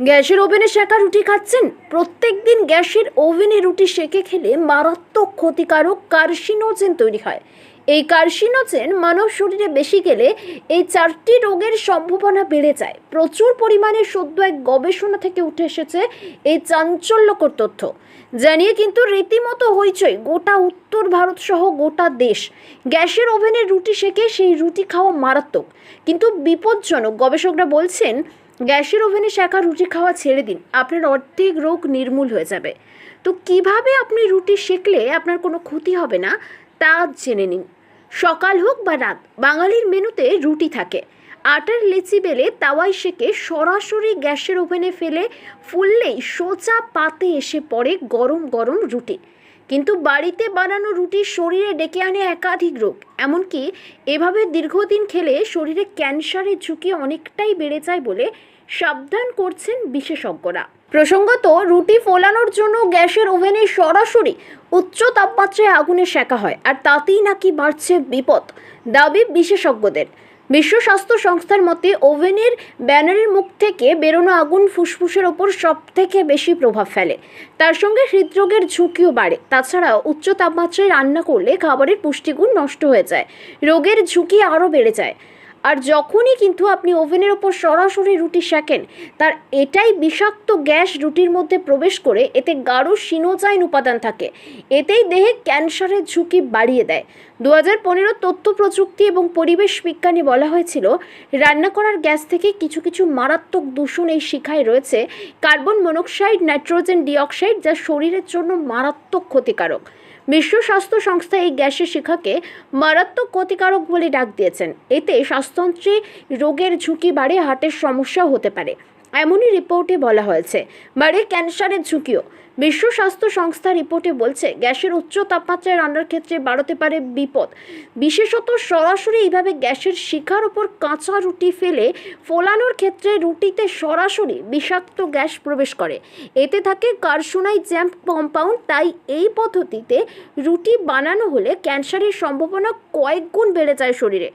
গ্যাসের ওভেনে শেখা রুটি খাচ্ছেন। প্রত্যেক দিন গ্যাসের ওভেনে রুটি সেকে খেলে মারাত্মক ক্ষতিকারক কার্সিনোজেন তৈরি হয়। এই কার্সিনোজেন মানব শরীরে বেশি গেলে এই চারটি রোগের সম্ভাবনা বেড়ে যায়। প্রচুর পরিমাণে সদ্য এক গবেষণা থেকে উঠে এসেছে এই চাঞ্চল্যকর তথ্য। জানিয়ে কিন্তু রীতিমতো হইচই গোটা উত্তর ভারত সহ গোটা দেশ। গ্যাসের ওভেনে রুটি সেকে সেই রুটি খাওয়া মারাত্মক। কিন্তু বিপজ্জনক গবেষকরা বলছেন গ্যাসের ওভেনে শেখা রুটি খাওয়া ছেড়ে দিন। আপনার অর্ধেক রোগ নির্মূল হয়ে যাবে। তো কীভাবে আপনি রুটি শেখলে আপনার কোনো ক্ষতি হবে না, তা জেনে নিন। সকাল হোক বা রাত, বাঙালির মেনুতে রুটি থাকে। আটার লেচি বেলে তাওয়ায় সেকে সরাসরি গ্যাসের ওভেনে ফেলে ফুললেই সোজা পাতে এসে পড়ে গরম গরম রুটি। কিন্তু বাড়িতে বানানো রুটি শরীরে ডেকে আনে একাধিক রোগ। এমনকি এভাবে দীর্ঘদিন খেলে শরীরে ক্যান্সারের ঝুঁকি অনেকটাই বেড়ে যায় বলে সাবধান করছেন বিশেষজ্ঞরা। প্রসঙ্গত, রুটি ফোলানোর জন্য গ্যাসের ওভেনে সরাসরি উচ্চ তাপমাত্রায় আগুনে সেকা হয়, আর তাতেই নাকি বাড়ছে বিপদ, দাবি বিশেষজ্ঞদের। বিশ্ব স্বাস্থ্য সংস্থার মতে, ওভেনের ব্যানারের মুখ থেকে বেরোনো আগুন ফুসফুসের ওপর সব থেকে বেশি প্রভাব ফেলে। তার সঙ্গে হৃদরোগের ঝুঁকিও বাড়ে। তাছাড়া উচ্চ তাপমাত্রায় রান্না করলে খাবারের পুষ্টিগুণ নষ্ট হয়ে যায়। রোগের ঝুঁকি আরও বেড়ে যায়। আর যখনই কিন্তু আপনি ওভেনের ওপর সরাসরি রুটি সেকেন, তার এটাই বিষাক্ত গ্যাস রুটির মধ্যে প্রবেশ করে এতে গাঢ় সিনোজাইন উপাদান থাকে। এতেই দেহে ক্যান্সারের ঝুঁকি বাড়িয়ে দেয়। দু হাজার পনেরো তথ্য প্রযুক্তি এবং পরিবেশ বিজ্ঞানে বলা হয়েছিল, রান্না করার গ্যাস থেকে কিছু কিছু মারাত্মক দূষণ এই শিখায় রয়েছে কার্বন মনোক্সাইড, নাইট্রোজেন ডিঅক্সাইড, যা শরীরের জন্য মারাত্মক ক্ষতিকারক। বিশ্ব স্বাস্থ্য সংস্থা এই গ্যাসের শিখাকে মারাত্মক ক্ষতিকারক বলে ডাক দিয়েছেন। এতে শ্বাসতন্ত্রে রোগের ঝুঁকি বাড়ে হার্টের সমস্যা হতে পারে। এমনই রিপোর্টে বলা হয়েছে। বাড়ে ক্যান্সারের ঝুঁকিও। বিশ্ব স্বাস্থ্য সংস্থা রিপোর্টে বলছে, গ্যাসের উচ্চ তাপমাত্রায় রান্নার ক্ষেত্রে বাড়তে পারে বিপদ। বিশেষত সরাসরি এইভাবে গ্যাসের শিখার ওপর কাঁচা রুটি ফেলে ফোলানোর ক্ষেত্রে রুটিতে সরাসরি বিষাক্ত গ্যাস প্রবেশ করে। এতে থাকে কার্সোনাই জ্যাম্প কম্পাউন্ড, তাই এই পদ্ধতিতে রুটি বানানো হলে ক্যান্সারের সম্ভাবনা কয়েক গুণ বেড়ে যায় শরীরে।